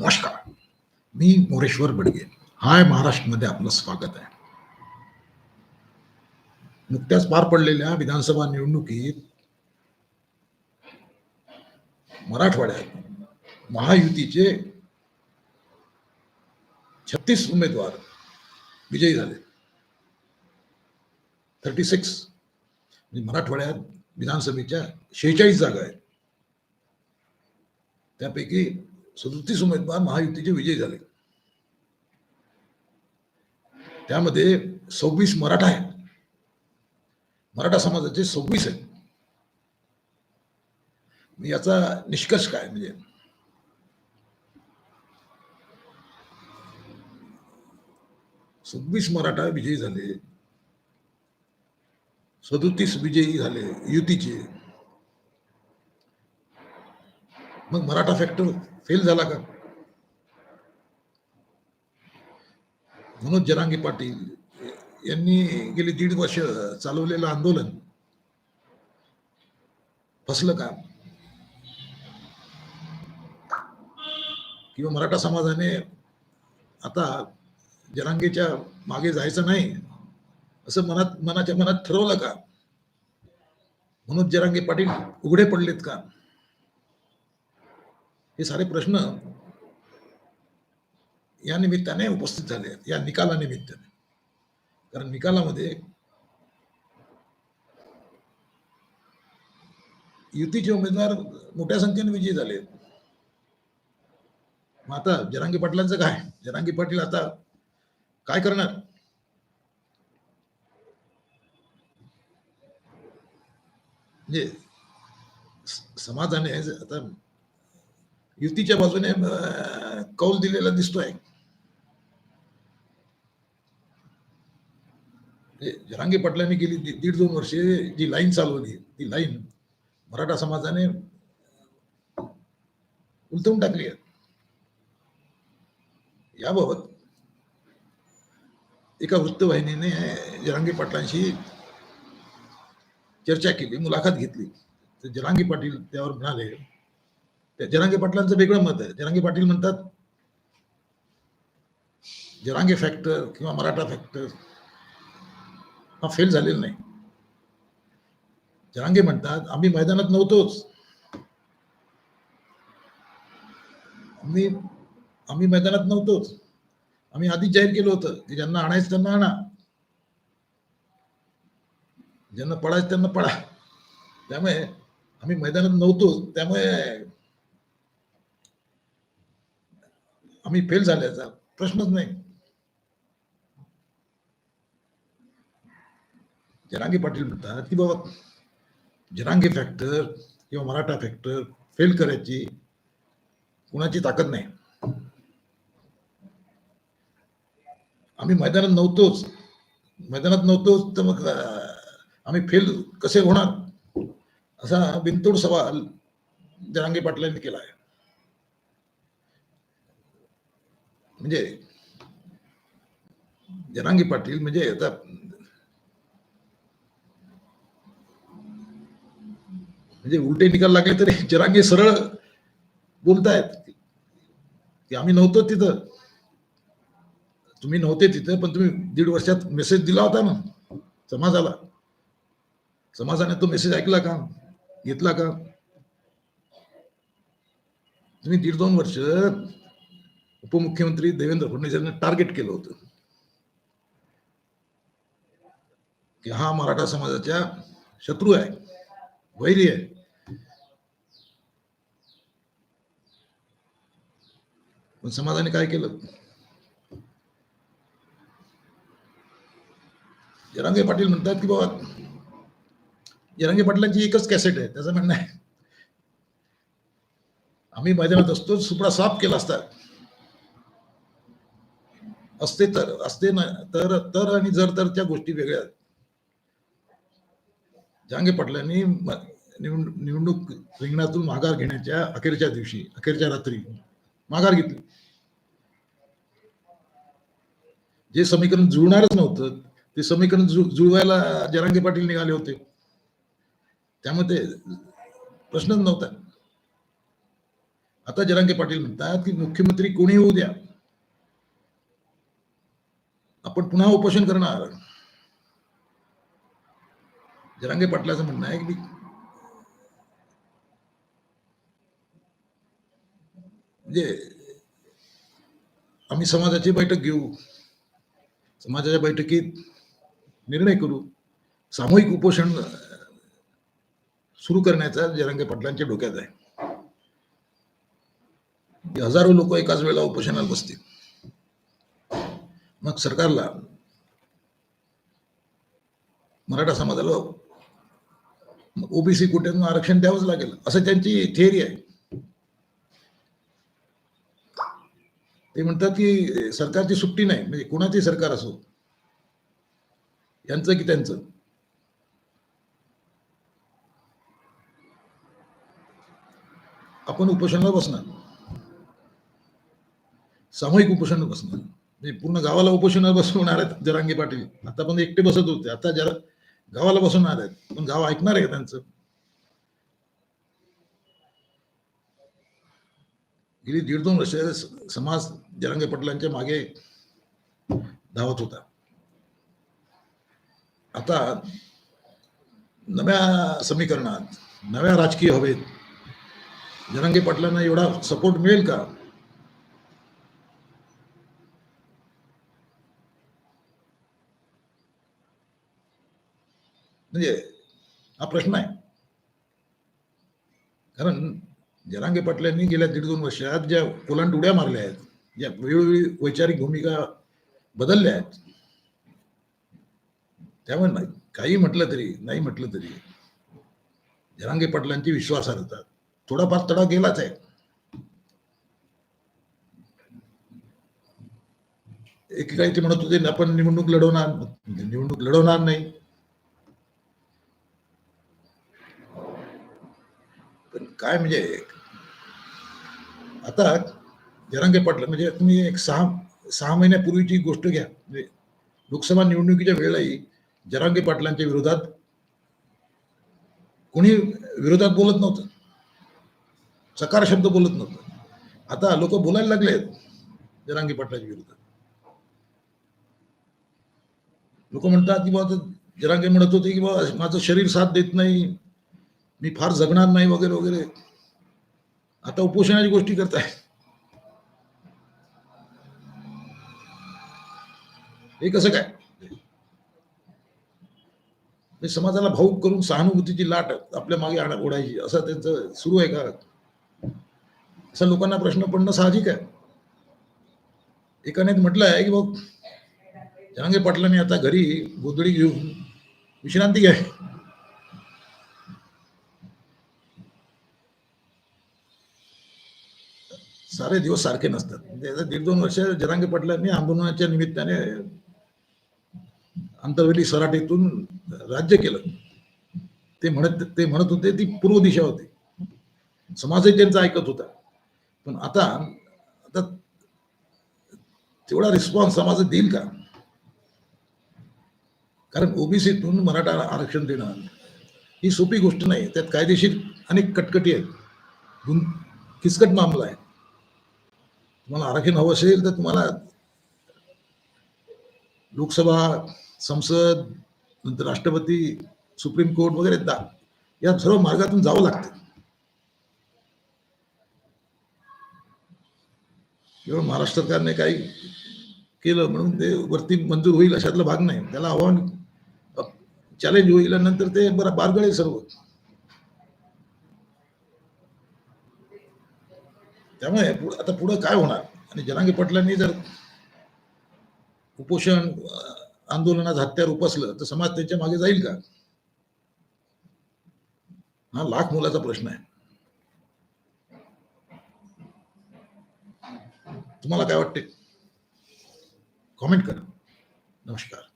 नमस्कार. मी मोरेश्वर बडगे. हाय महाराष्ट्रमध्ये आपलं स्वागत आहे. नुकत्याच पार पडलेल्या विधानसभा निवडणुकीत मराठवाड्यात महायुतीचे छत्तीस उमेदवार विजयी झाले. थर्टी सिक्स म्हणजे मराठवाड्यात विधानसभेच्या शेहेचाळीस जागा आहेत. त्यापैकी सदतीस उमेदवार महायुतीचे विजयी झाले. त्यामध्ये सव्वीस मराठा आहेत. मराठा समाजाचे सव्वीस आहेत. याचा निष्कर्ष काय? म्हणजे सव्वीस मराठा विजयी झाले. सदोतीस विजयी झाले युतीचे. मग मराठा फॅक्टर फेल झाला का? मनोज जरांगी पाटील यांनी गेली दीड वर्ष चालवलेलं आंदोलन फसलं का? किंवा मराठा समाजाने आता जरांगीच्या मागे जायचं नाही असं मनात मनाच्या मनात ठरवलं का? मनोज जरांगे पाटील उघडे पडलेत का? हे सारे प्रश्न या निमित्ताने उपस्थित झाले आहेत या निकालानिमित्ताने. कारण निकालामध्ये युतीचे उमेदवार मोठ्या संख्येने विजयी झाले मग आता जरांगी पाटलांचं काय? जरांगी पाटील आता काय करणार? म्हणजे समाजाने आता युतीच्या बाजूने कौल दिलेला दिसतोय. म्हणजे जरांगे पाटलांनी गेली दीड दोन वर्षे जी लाईन चालवली ती लाईन मराठा समाजाने उलटवून टाकली आहे. याबाबत एका वृत्तवाहिनीने जरांगे पाटलांशी चर्चा केली मुलाखत घेतली. तर जरांगे पाटील त्यावर म्हणाले जरांगे पाटलांचं वेगळं मत आहे. जरांगे पाटील म्हणतात जरांगे फॅक्टर किंवा मराठा फॅक्टर हा फेल झालेला नाही. जरांगे म्हणतात आम्ही मैदानात नव्हतोच. आम्ही आम्ही मैदानात नव्हतोच. आम्ही आधीच जाहीर केलं होतं की ज्यांना आणायचं त्यांना आणा. ज्यांना पडायचं त्यांना पडा त्यामुळे आम्ही मैदानात नव्हतोच. त्यामुळे आम्ही फेल झाल्याचा प्रश्नच नाही. जरांगे पाटील म्हणतात की बाबा जरांगे फॅक्टर किंवा मराठा फॅक्टर फेल करायची कुणाची ताकद नाही. आम्ही मैदानात नव्हतोच. मैदानात नव्हतोच तर मग आम्ही फेल कसे होणार? असा बिनतोड सवाल जरांगे पाटलांनी केला आहे. म्हणजे जनांगी पाटील म्हणजे आता म्हणजे उलटे निकाल लागले तरी जरांगे सरळ बोलतायत. की आम्ही नव्हतो तिथं. तुम्ही नव्हते तिथं पण तुम्ही दीड वर्षात मेसेज दिला होता ना समाजाला. समाजाने तो मेसेज ऐकला का? घेतला का? तुम्ही दीड दोन वर्ष उपमुख्यमंत्री देवेंद्र फडणवीस यांना टार्गेट केलं होतं. की हा मराठा समाजाच्या शत्रू आहे वैरी आहे. पण समाजाने काय केलं? जरांगे पाटील म्हणतात की बाबा जरांगे पाटलांची एकच कॅसेट आहे त्याचं म्हणणं आहे. आम्ही मैदानात असतो सुपडा साफ केला असता. असते तर असते ना तर तर आणि जर तर त्या गोष्टी वेगळ्या आहेत. जरांगे पाटलांनी निवडणूक रिंगणातून माघार घेण्याच्या अखेरच्या दिवशी अखेरच्या रात्री माघार घेतली. जे समीकरण जुळणारच नव्हतं ते समीकरण जु- जुळवायला जरांगे पाटील निघाले होते. त्यामुळे ते प्रश्नच नव्हता. आता जरांगे पाटील म्हणतात की मुख्यमंत्री कोणी होऊ द्या. आपण पुन्हा उपोषण करणार. जरांगे पाटलाचं म्हणणं आहे की म्हणजे आम्ही समाजाची बैठक घेऊ. समाजाच्या बैठकीत निर्णय करू. सामूहिक उपोषण सुरू करण्याचा जरांगे पाटलांच्या डोक्यात आहे. हजारो लोक एकाच वेळेला उपोषणाला बसतील. मग सरकारला मराठा समाजाला ओबीसी कोट्यातून आरक्षण द्यावंच लागेल असं त्यांची थिअरी आहे. ते म्हणतात की सरकारची सुट्टी नाही म्हणजे कोणाचे सरकार असो यांचं की त्यांचं. आपण उपोषणाला बसणार. सामूहिक उपोषण बसणार. म्हणजे पूर्ण गावाला उपोषणाला बसवणार आहेत जरांगे पाटील. आता पण एकटे बसत होते. आता जरा गावाला बसवणार आहेत पण गाव ऐकणार आहे का त्यांचं? गेली दीड दोन वर्ष समाज जरांगे पाटलांच्या मागे धावत होता. आता नव्या समीकरणात नव्या राजकीय हवेत जरांगे पाटलांना एवढा सपोर्ट मिळेल का? म्हणजे हा प्रश्न आहे. कारण जरांगे पाटलांनी गेल्या दीड दोन वर्षात ज्या पोलांट उड्या मारल्या आहेत ज्या वेळोवेळी वैचारिक भूमिका बदलल्या आहेत त्यामुळे नाही काही म्हटलं तरी नाही म्हटलं तरी जरांगे पाटलांची विश्वासार्हता थोडाफार तडा गेलाच आहे. एकेकाळी ते म्हणत होते आपण निवडणूक लढवणार निवडणूक लढवणार नाही पण काय म्हणजे आता जरांगे पाटला म्हणजे तुम्ही एक सहा सहा महिन्यापूर्वीची गोष्ट घ्या. म्हणजे लोकसभा निवडणुकीच्या वेळेलाही जरांगे पाटलांच्या विरोधात कोणी विरोधात बोलत नव्हतं. सकार शब्द बोलत नव्हतं. आता लोक बोलायला लागले आहेत जरांगे पाटलाच्या विरोधात. लोक म्हणतात की बाबा जरांगे म्हणत होते की बाबा माझं शरीर साथ देत नाही. मी फार जगणार नाही वगैरे वगैरे. आता उपोषणाची गोष्टी करताय. हे कसं काय? समाजाला भाऊक करून सहानुभूतीची लाट आपल्या मागे आणा ओढायची. असं त्यांचं सुरू आहे का? असं लोकांना प्रश्न पडणं साहजिक आहे. एकाने म्हटलं आहे की बघ जहांगीर पाटलांनी आता घरी गोधडी घेऊन विश्रांती घ्याय सारे दिवस सारखे नसतात. म्हणजे दीड दोन वर्ष जरांगे पाटलांनी आंदोलनाच्या निमित्ताने आंतरवेली सराटीतून राज्य केलं. ते म्हणत ते म्हणत होते ती पूर्व दिशा होती. समाजही त्यांचा ऐकत होता. पण आता आता तेवढा रिस्पॉन्स समाज देईल का? कारण ओबीसीतून मराठा आरक्षण देणं ही सोपी गोष्ट नाही. त्यात कायदेशीर अनेक कटकटी आहेत. किचकट मामला आहे. तुम्हाला आरक्षण हवं असेल तर तुम्हाला लोकसभा संसद नंतर राष्ट्रपती सुप्रीम कोर्ट वगैरे दा या सर्व मार्गातून जावं लागतं. केवळ महाराष्ट्र सरकारने काही केलं म्हणून ते वरती मंजूर होईल अशातला भाग नाही. त्याला आव्हान चॅलेंज होईल नंतर ते बरं बारगळे सर्व. त्यामुळे आता पुढं काय होणार? आणि जनांगी पटलांनी जर उपोषण आंदोलनात हत्यार उपसलं तर समाज त्यांच्या मागे जाईल का? हा लाख मुलाचा प्रश्न आहे. तुम्हाला काय वाटते? कॉमेंट करा. नमस्कार.